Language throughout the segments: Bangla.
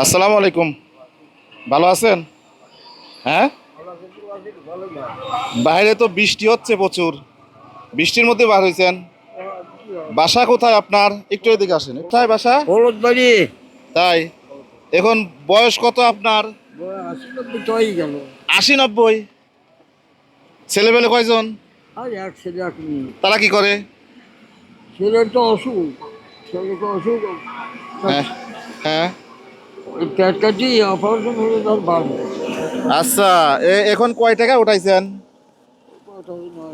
আসসালামু আলাইকুম। ভালো আছেন? হ্যাঁ? বাইরে তো বৃষ্টি হচ্ছে প্রচুর। বৃষ্টির মধ্যে বার হয়েছেন বাসা কোথায় আপনার? একটু এদিকে আসেন। কোথায় বাসা? বাড়ি তাই। এখন বয়স কত আপনার? আশি নব্বই। ছেলেবেলে কয়জন? ছেলে তারা কি করে? ছেলের তো অসুখ। ছেলের তো অসুখ। হ্যাঁ হ্যাঁ। কাটি হলে তার বাড়বে। আচ্ছা এ- এখন কয় টাকা উঠাইছেন?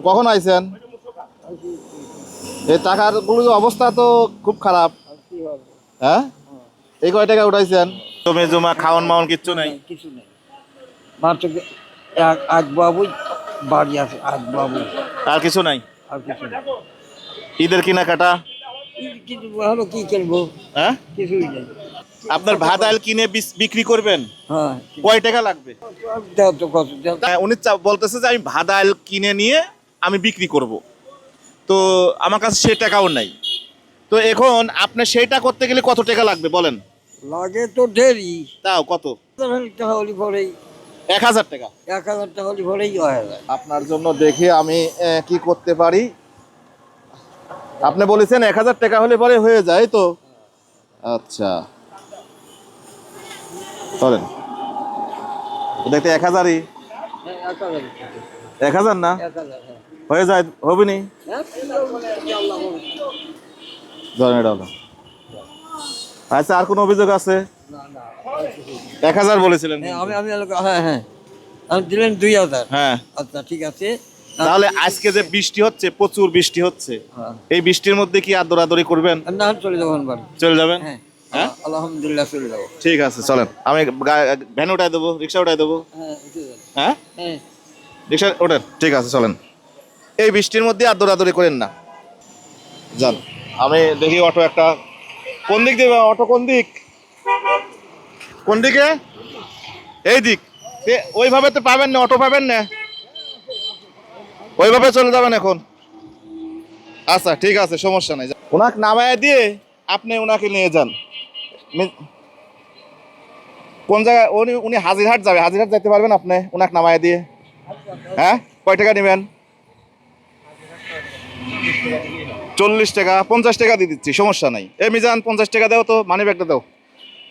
কখন আইছেন? এই টাকারগুলো অবস্থা তো খুব খারাপ। হ্যাঁ? এই কয় টাকা উঠাইছেন? জমি জমা খাওয়ান মাওয়ান কিচ্ছু নাই। কিছু নেই। মাত্র এক এক বাবুই বাড়ি আছে এক বাবু আর কিছু নাই? আর কিছু নেই। ঈদের কেনাকাটা? এই কিছু ভালো কি কিনবো হ্যাঁ? কিছুই নেই। আপনার ভাত আল কিনে বিক্রি করবেন? হ্যাঁ কয় টাকা লাগবে? তা উনি বলতেছে যে আমি ভাত আল কিনে নিয়ে আমি বিক্রি করব। তো আমার কাছে সে টাকাও নাই। তো এখন আপনি সেইটা করতে গেলে কত টাকা লাগবে বলেন? লাগে তো দেরি তাও কত? টাকা হলি পরেই। এক হাজার টাকা। এক হাজার টাকা হলি পরেই হয়ে। আপনার জন্য দেখে আমি কি করতে পারি। আপনি বলেছেন এক হাজার টাকা হলে পরে হয়ে যায় তো। আচ্ছা। চলেন। দেখতে এক হাজারই। এক হাজার না? হ্যাঁ যায় হবে নি? আল্লাহ বলে। ধরেন এটা হলো। আচ্ছা আর কোনো অভিযোগ আছে? এক হাজার বলেছিলেন। হ্যাঁ আমি আমি হ্যাঁ হ্যাঁ। আমি দিলেন দুই হাজার। হ্যাঁ। আচ্ছা ঠিক আছে। তাহলে আজকে যে বৃষ্টি হচ্ছে প্রচুর বৃষ্টি হচ্ছে হ্যাঁ। এই বৃষ্টির মধ্যে কি আর দৌড়াদৌড়ি করবেন? না চলে যাব বাড়ি। চলে যাবেন? হ্যাঁ। হ্যাঁ? আলহামদুলিল্লাহ চলে যাব। ঠিক আছে চলেন। আমি ভ্যান উঠাই দেবো রিক্সা উঠাই দেবো। হ্যাঁ হ্যাঁ? হ্যাঁ। রিক্সা ওঠেন ঠিক আছে চলেন। এই বৃষ্টির মধ্যে আর দৌড়াদৌড়ি করেন না। যান। আমি দেখি অটো একটা। কোন দিক দেবে অটো কোন দিক? কোন দিকে? এই দিক। ওইভাবে তো পাবেন না অটো পাবেন না। ওইভাবে চলে যাবেন এখন। আচ্ছা ঠিক আছে সমস্যা নাই। ওনাকে নামায় দিয়ে আপনি ওনাকে নিয়ে যান। কোন জায়গায়? উনি উনি হাজিরহাট যাবে। হাজিরহাট যেতে পারবেন আপনি? ওনাকে নামায় দিয়ে। হ্যাঁ? কয় টাকা নেবেন? চল্লিশ টাকা। পঞ্চাশ টাকা দিয়ে দিচ্ছি, সমস্যা নাই। এ মিজান, পঞ্চাশ টাকা দাও তো মানি ব্যাগটা দাও।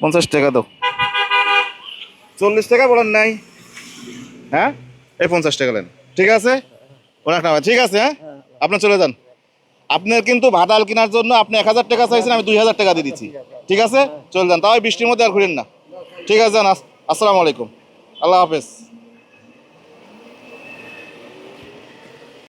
পঞ্চাশ টাকা দাও। চল্লিশ টাকা বলেন নাই। হ্যাঁ? এই পঞ্চাশ টাকা নেন। ঠিক আছে? ওনাকে নামায়। ঠিক আছে হ্যাঁ? আপনি চলে যান। আপনার কিন্তু ভাতাল কেনার জন্য আপনি এক হাজার টাকা চাইছেন, আমি দুই হাজার টাকা দিয়ে দিচ্ছি। ঠিক আছে? চলে যান, তাও বৃষ্টির মধ্যে আর ঘুরেন না। ঠিক আছে আসসালামু আলাইকুম। আল্লাহ হাফেজ।